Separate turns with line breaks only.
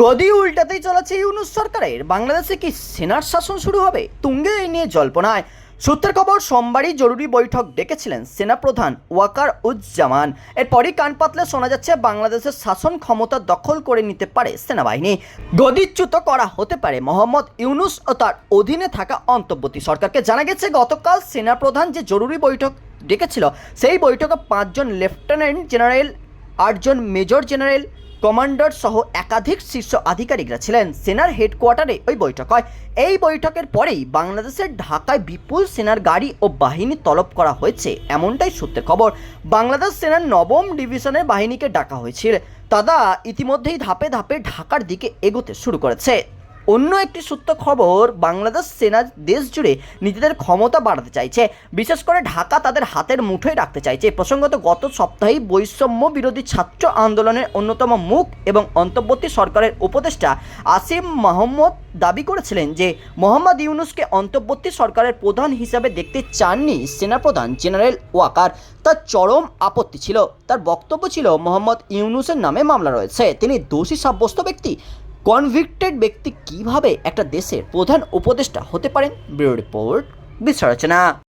গদি উল্টাতেই চলেছে ইউনুস সরকারের। বাংলাদেশে কি সেনার শাসন শুরু হবে? তুঙ্গে এই নিয়ে জল্পনায়। সূত্রের খবর, সোমবারই জরুরি বৈঠক ডেকেছিলেন সেনাপ্রধান ওয়াকার উজ্জামান। এরপরই কান পাতলে শোনা যাচ্ছে, বাংলাদেশের শাসন ক্ষমতা দখল করে নিতে পারে সেনাবাহিনী। গদিচ্যুত করা হতে পারে মোহাম্মদ ইউনুস ও তার অধীনে থাকা অন্তর্বর্তী সরকারকে। জানা গেছে, গতকাল সেনাপ্রধান যে জরুরি বৈঠক ডেকেছিল, সেই বৈঠকে পাঁচজন লেফটেন্যান্ট জেনারেল আটজন মেজর জেনারেল, কমান্ডার সহ একাধিক শীর্ষ আধিকারিকরা ছিলেন। সেনার হেডকোয়ার্টারে ওই বৈঠক হয়। এই বৈঠকের পরেই বাংলাদেশের ঢাকায় বিপুল সেনার গাড়ি ও বাহিনী তলব করা হয়েছে, এমনটাই সূত্রের খবর। বাংলাদেশ সেনার নবম ডিভিশনের বাহিনীকে ডাকা হয়েছিল। তারা ইতিমধ্যেই ধাপে ধাপে ঢাকার দিকে এগোতে শুরু করেছে। অন্য একটি সূত্র খবর, বাংলাদেশ সেনা দেশ জুড়ে নিজেদের ক্ষমতা বাড়াতে চাইছে। বিশেষ করে ঢাকা তাদের হাতের মুঠোয় রাখতে চাইছে। প্রসঙ্গত গত সপ্তাহেই বৈষম্য বিরোধী ছাত্র আন্দোলনের অন্যতম মুখ এবং অন্তর্বর্তী সরকারের উপদেষ্টা আসিম মাহমুদ দাবি করেছিলেন যে, মোহাম্মদ ইউনুসকে অন্তর্বর্তী সরকারের প্রধান হিসাবে দেখতে চাননি সেনাপ্রধান জেনারেল ওয়াকার। তার চরম আপত্তি ছিল। তার বক্তব্য ছিল, মোহাম্মদ ইউনুসের নামে মামলা রয়েছে। তিনি দোষী সাব্যস্ত ব্যক্তি। কনভিক্টেড ব্যক্তি কীভাবে একটা দেশের প্রধান উপদেষ্টা হতে পারেন? Bureau report বিশ্লেষণা